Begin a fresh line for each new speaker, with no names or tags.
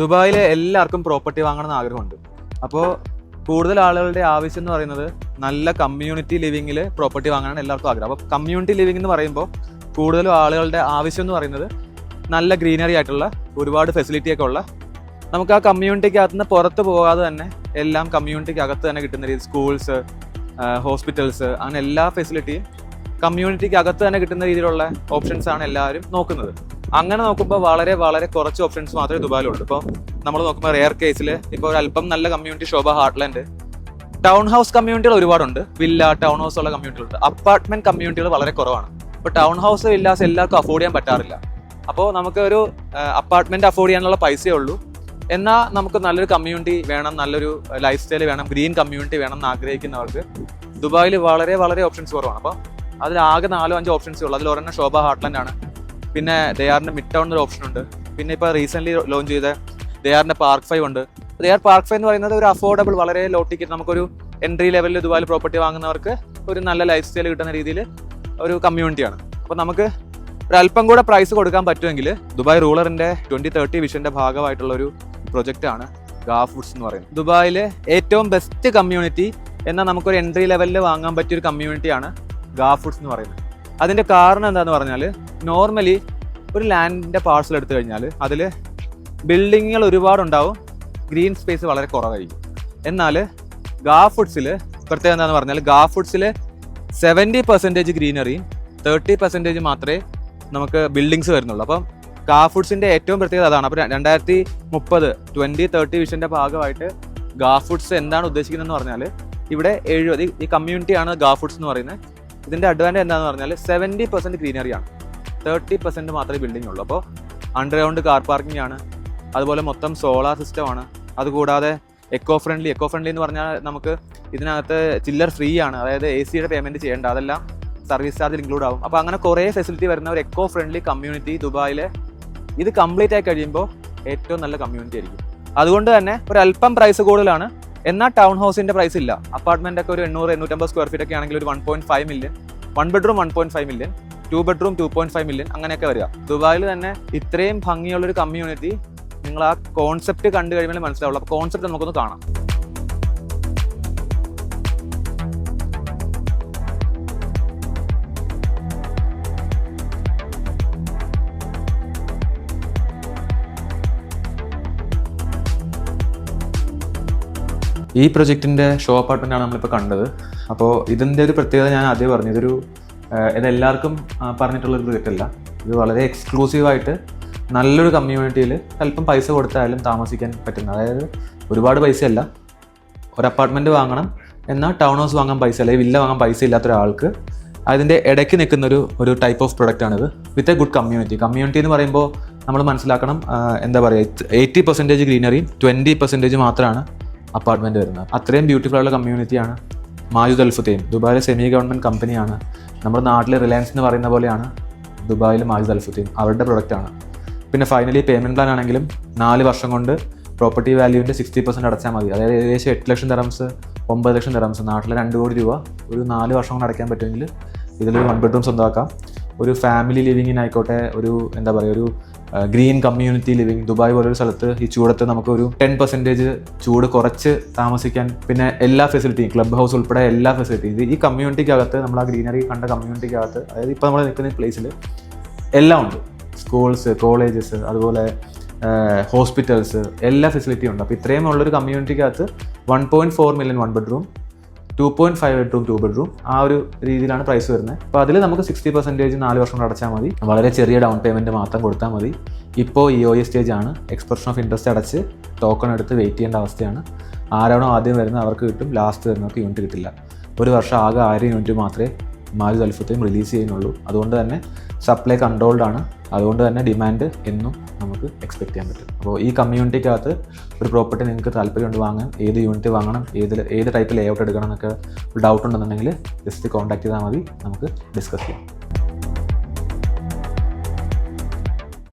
ദുബായിലെ എല്ലാവർക്കും പ്രോപ്പർട്ടി വാങ്ങണമെന്ന് ആഗ്രഹമുണ്ട്. അപ്പോൾ കൂടുതൽ ആളുകളുടെ ആവശ്യം എന്ന് പറയുന്നത് നല്ല കമ്മ്യൂണിറ്റി ലിവിങ്ങിൽ പ്രോപ്പർട്ടി വാങ്ങാനാണ് എല്ലാവർക്കും ആഗ്രഹം. അപ്പോൾ കമ്മ്യൂണിറ്റി ലിവിംഗ് എന്ന് പറയുമ്പോൾ കൂടുതലും ആളുകളുടെ ആവശ്യം എന്ന് പറയുന്നത് നല്ല ഗ്രീനറി ആയിട്ടുള്ള ഒരുപാട് ഫെസിലിറ്റിയൊക്കെ ഉള്ള നമുക്ക് ആ കമ്മ്യൂണിറ്റിക്കകത്ത് നിന്ന് പുറത്ത് പോകാതെ തന്നെ എല്ലാം കമ്മ്യൂണിറ്റിക്ക് അകത്ത് തന്നെ കിട്ടുന്ന രീതി സ്കൂൾസ് ഹോസ്പിറ്റൽസ് അങ്ങനെ എല്ലാ ഫെസിലിറ്റിയും കമ്മ്യൂണിറ്റിക്ക് അകത്ത് തന്നെ കിട്ടുന്ന രീതിയിലുള്ള ഓപ്ഷൻസ് ആണ് എല്ലാവരും നോക്കുന്നത്. അങ്ങനെ നോക്കുമ്പോൾ വളരെ വളരെ കുറച്ച് ഓപ്ഷൻസ് മാത്രമേ ദുബായിൽ ഉള്ളൂ. ഇപ്പോൾ നമ്മൾ നോക്കുമ്പോൾ റെയർ കേസിൽ ഇപ്പോൾ ഒരു അല്പം നല്ല community Sobha Hartland town house കമ്മ്യൂണിറ്റികൾ ഒരുപാടുണ്ട്. വില്ല ടൗൺ ഹൗസ് ഉള്ള കമ്മ്യൂണിറ്റികളുണ്ട് അപ്പാർട്ട്മെന്റ് കമ്മ്യൂണിറ്റികൾ വളരെ കുറവാണ്. ഇപ്പോൾ ടൗൺ ഹൗസ് വില്ലാസ് എല്ലാവർക്കും അഫോർഡ് ചെയ്യാൻ പറ്റാറില്ല. അപ്പോൾ നമുക്ക് ഒരു അപ്പാർട്ട്മെന്റ് അഫോർഡ് ചെയ്യാനുള്ള പൈസയേ ഉള്ളൂ. എന്നാൽ നമുക്ക് നല്ലൊരു കമ്മ്യൂണിറ്റി വേണം നല്ലൊരു ലൈഫ് സ്റ്റൈൽ വേണം ഗ്രീൻ കമ്മ്യൂണിറ്റി വേണം എന്ന് ആഗ്രഹിക്കുന്നവർക്ക് ദുബായിൽ വളരെ വളരെ ഓപ്ഷൻസ് കുറവാണ്. അപ്പോൾ അതിൽ ആകെ നാലോ അഞ്ചോ ഓപ്ഷൻസ് ഉള്ളൂ. അതിൽ ഒരെണ്ണം ശോഭ ഹാർട്ട്ലാൻഡ് ആണ്. പിന്നെ ദയാറിന്റെ മിഡ് ടൗൺ ഒരു ഓപ്ഷൻ ഉണ്ട്. പിന്നെ ഇപ്പോൾ റീസെന്റ്ലി ലോഞ്ച് ചെയ്ത ദയാറിന്റെ പാർക്ക് ഫൈവ് ഉണ്ട്. ദയാർ പാർക്ക് ഫൈവ് എന്ന് പറയുന്നത് ഒരു അഫോർഡബിൾ വളരെ ലോ ടിക്കറ്റ് നമുക്കൊരു എൻട്രി ലെവലിൽ ദുബായിൽ പ്രോപ്പർട്ടി വാങ്ങുന്നവർക്ക് ഒരു നല്ല ലൈഫ് സ്റ്റൈൽ കിട്ടുന്ന രീതിയിൽ ഒരു കമ്മ്യൂണിറ്റിയാണ് അപ്പോൾ നമുക്ക് ഒരല്പം കൂടെ പ്രൈസ് കൊടുക്കാൻ പറ്റുമെങ്കിൽ ദുബായ് റൂളറിന്റെ ട്വന്റി തേർട്ടി വിഷന്റെ ഭാഗമായിട്ടുള്ള ഒരു പ്രൊജക്റ്റ് ആണ് ഗാ ഫുഡ്സ് എന്ന് പറയുന്നത്. ദുബായിലെ ഏറ്റവും ബെസ്റ്റ് കമ്മ്യൂണിറ്റി എന്നാൽ നമുക്കൊരു എൻട്രി ലെവലിൽ വാങ്ങാൻ പറ്റിയ ഒരു കമ്മ്യൂണിറ്റിയാണ് ഗാ ഫുഡ്സ് എന്ന് പറയുന്നത്. അതിന്റെ കാരണം എന്താന്ന് പറഞ്ഞാൽ നോർമലി ഒരു ലാൻഡിന്റെ പാർസൽ എടുത്തു കഴിഞ്ഞാൽ അതിൽ ബിൽഡിങ്ങുകൾ ഒരുപാടുണ്ടാവും ഗ്രീൻ സ്പേസ് വളരെ കുറവായിരിക്കും. എന്നാൽ ഗാ ഫുഡ്സിൽ പ്രത്യേകം എന്താണെന്ന് പറഞ്ഞാൽ ഗാ ഫുഡ്സിൽ സെവന്റി പെർസെന്റേജ് ഗ്രീനറിയും തേർട്ടി പെർസെന്റേജ് മാത്രമേ നമുക്ക് ബിൽഡിങ്സ് വരുന്നുള്ളൂ. അപ്പം ഗാ ഫുഡ്സിന്റെ ഏറ്റവും പ്രത്യേകത അതാണ്. അപ്പോൾ രണ്ടായിരത്തി മുപ്പത് ട്വന്റി തേർട്ടി വിഷന്റെ ഭാഗമായിട്ട് ഗാ ഫുഡ്സ് എന്താണ് ഉദ്ദേശിക്കുന്നതെന്ന് പറഞ്ഞാൽ ഇവിടെ എഴുപത് ഈ കമ്മ്യൂണിറ്റിയാണ് ഗാ ഫുഡ്സ് എന്ന് പറയുന്നത്. ഇതിന്റെ അഡ്വാന്റേജ് എന്താണെന്ന് പറഞ്ഞാൽ സെവന്റി പെർസെന്റ് ഗ്രീനറി ആണ്. തേർട്ടി പെർസെന്റ് മാത്രമേ ബിൽഡിംഗ് ഉള്ളൂ. അപ്പോൾ അണ്ടർഗ്രൗണ്ട് കാർ പാർക്കിംഗ് ആണ്. അതുപോലെ മൊത്തം സോളാർ സിസ്റ്റമാണ് അതുകൂടാതെ എക്കോ ഫ്രണ്ട്ലി എക്കോ ഫ്രണ്ട്ലി എന്ന് പറഞ്ഞാൽ നമുക്ക് ഇതിനകത്ത് ചില്ലർ ഫ്രീ ആണ്. അതായത് എ സിയുടെ പേയ്മെന്റ് ചെയ്യേണ്ട. അതെല്ലാം സർവീസ് ചാർജിൽ ഇൻക്ലൂഡ് ആവും. അപ്പോൾ അങ്ങനെ കുറേ ഫെസിലിറ്റി വരുന്ന ഒരു എക്കോ ഫ്രണ്ട്ലി കമ്മ്യൂണിറ്റി ദുബായിലെ ഇത് കംപ്ലീറ്റ് ആയി കഴിയുമ്പോൾ ഏറ്റവും നല്ല കമ്മ്യൂണിറ്റി ആയിരിക്കും. അതുകൊണ്ട് തന്നെ ഒരു അല്പം പ്രൈസ് കൂടുതലാണ്. എന്നാൽ ടൗൺ ഹൗസിന്റെ പ്രൈസ് ഇല്ല. അപ്പാർട്ട്മെന്റ് ഒക്കെ ഒരു എണ്ണൂറ് എണ്ണൂറ്റമ്പത് സ്ക്വയർ ഫീറ്റ് ഒക്കെ ആണെങ്കിൽ ഒരു one point five million one bedroom one point five million two bedroom two point five million അങ്ങനെയൊക്കെ വരിക. ദുബായിൽ തന്നെ ഇത്രയും ഭംഗിയുള്ള ഒരു കമ്മ്യൂണിറ്റി നിങ്ങൾ ആ കോൺസെപ്റ്റ് കണ്ടു കഴിയുമ്പോൾ മനസ്സിലാവുള്ളൂ. അപ്പോൾ കോൺസെപ്റ്റ് നമുക്കൊന്ന് കാണാം. ഈ പ്രൊജക്റ്റിന്റെ ഷോ അപ്പാർട്ട്മെന്റ് ആണ് നമ്മളിപ്പോൾ കണ്ടത്. അപ്പോൾ ഇതിന്റെ ഒരു പ്രത്യേകത ഞാൻ ആദ്യം പറഞ്ഞു. ഇതൊരു ഇതെല്ലാവർക്കും പറഞ്ഞിട്ടുള്ള ഒരു പ്രൊജക്റ്റ് അല്ല. ഇത് വളരെ എക്സ്ക്ലൂസീവായിട്ട് നല്ലൊരു കമ്മ്യൂണിറ്റിയിൽ അല്പം പൈസ കൊടുത്താലും താമസിക്കാൻ പറ്റുന്ന അതായത് ഒരുപാട് പൈസയല്ല. ഒരു അപ്പാർട്ട്മെന്റ് വാങ്ങണം എന്നാൽ ടൗൺ ഹൗസ് വാങ്ങാൻ പൈസ അല്ലെങ്കിൽ വില്ല വാങ്ങാൻ പൈസ ഇല്ലാത്ത ഒരാൾക്ക് അതിന്റെ ഇടയ്ക്ക് നിൽക്കുന്ന ഒരു ഒരു ടൈപ്പ് ഓഫ് പ്രൊഡക്റ്റ് ആണിത്. With a good community community എന്ന് പറയുമ്പോൾ നമ്മൾ മനസ്സിലാക്കണം എന്താ പറയുക എയ്റ്റി പെർസെന്റേജ് ഗ്രീനറിയും ട്വന്റി പെർസെന്റേജ് മാത്രമാണ് അപ്പാർട്ട്മെന്റ് വരുന്നത്. അത്രയും ബ്യൂട്ടിഫുൾ ആയിട്ടുള്ള കമ്മ്യൂണിറ്റിയാണ് മായുദ് അൽഫുദ്ദീൻ ദുബായിലെ സെമി ഗവൺമെന്റ് കമ്പനിയാണ് നമ്മുടെ നാട്ടിലെ റിലയൻസ് എന്ന് പറയുന്ന പോലെയാണ് ദുബായിൽ മായുദ് അൽഫുദ്ദീൻ അവരുടെ പ്രൊഡക്റ്റ് ആണ്. പിന്നെ ഫൈനലി പേയ്മെന്റ് പ്ലാൻ ആണെങ്കിലും നാല് വർഷം കൊണ്ട് പ്രോപ്പർട്ടി വാല്യൂവിന്റെ സിക്സ്റ്റി പെർസെന്റ് അടച്ചാൽ മതി. അതായത് ഏകദേശം എട്ട് ലക്ഷം തരംസ് ഒമ്പത് ലക്ഷം തരംസ് നാട്ടിലെ രണ്ട് കോടി രൂപ ഒരു നാല് വർഷം കൊണ്ട് അടയ്ക്കാൻ പറ്റുമെങ്കിൽ ഇതിലൊരു വൺ ബെഡ്റൂം സ്വന്തമാക്കാം. ഒരു ഫാമിലി ലിവിങ്ങിനായിക്കോട്ടെ ഒരു എന്താ പറയുക ഒരു ഗ്രീൻ കമ്മ്യൂണിറ്റി ലിവിങ് ദുബായ് പോലൊരു സ്ഥലത്ത് ഈ ചൂടത്ത് നമുക്ക് ഒരു ടെൻ പെർസെന്റേജ് ചൂട് കുറച്ച് താമസിക്കാൻ പിന്നെ എല്ലാ ഫെസിലിറ്റിയും ക്ലബ് ഹൗസ് ഉൾപ്പെടെ എല്ലാ ഫെസിലിറ്റിയും ഈ കമ്മ്യൂണിറ്റിക്കകത്ത് നമ്മൾ ആ ഗ്രീനറി കണ്ട കമ്മ്യൂണിറ്റിക്കകത്ത് അതായത് ഇപ്പോൾ നമ്മൾ നിൽക്കുന്ന പ്ലേസിൽ എല്ലാം ഉണ്ട്. സ്കൂൾസ് കോളേജസ് അതുപോലെ ഹോസ്പിറ്റൽസ് എല്ലാ ഫെസിലിറ്റിയും ഉണ്ട്. അപ്പോൾ ഇത്രയും ഉള്ളൊരു കമ്മ്യൂണിറ്റിക്കകത്ത് one point four million one bedroom two point five bedroom two bedroom ആ ഒരു രീതിയിലാണ് പ്രൈസ് വരുന്നത്. അപ്പോൾ അതിൽ നമുക്ക് സിക്സ്റ്റി പെർസെന്റേജ് നാല് വർഷം കൊണ്ട് അടച്ചാൽ മതി. വളരെ ചെറിയ ഡൗൺ പേയ്മെന്റ് മാത്രം കൊടുത്താൽ മതി. ഇപ്പോൾ ഇ ഒ എ സ്റ്റേജ് ആണ്. എക്സ്പ്രഷൻ ഓഫ് ഇൻട്രസ്റ്റ് അടച്ച് ടോക്കൺ എടുത്ത് വെയിറ്റ് ചെയ്യേണ്ട അവസ്ഥയാണ്. ആരാണോ ആദ്യം വരുന്നത് അവർക്ക് കിട്ടും. ലാസ്റ്റ് വരുന്നവർക്ക് യൂണിറ്റ് കിട്ടില്ല. ഒരു വർഷം ആകെ ആയിരം യൂണിറ്റ് മാത്രമേ മാലി അൽഫത്തെയും റിലീസ് ചെയ്യുന്നുള്ളൂ. അതുകൊണ്ട് തന്നെ സപ്ലൈ കൺട്രോൾഡ് ആണ്. അതുകൊണ്ട് തന്നെ ഡിമാൻഡ് എന്നും നമുക്ക് എക്സ്പെക്ട് ചെയ്യാൻ പറ്റും. അപ്പോൾ ഈ കമ്മ്യൂണിറ്റിക്കകത്ത് ഒരു പ്രോപ്പർട്ടി നിങ്ങൾക്ക് താല്പര്യമുണ്ട് വാങ്ങാൻ ഏത് യൂണിറ്റ് വാങ്ങണം ഏത് ഏത് ടൈപ്പ് ലേ ഔട്ട് എടുക്കണം എന്നൊക്കെ ഡൗട്ട് ഉണ്ടെന്നുണ്ടെങ്കിൽ ജസ്റ്റ് കോൺടാക്ട് ചെയ്താൽ മതി. നമുക്ക് ഡിസ്കസ് ചെയ്യാം.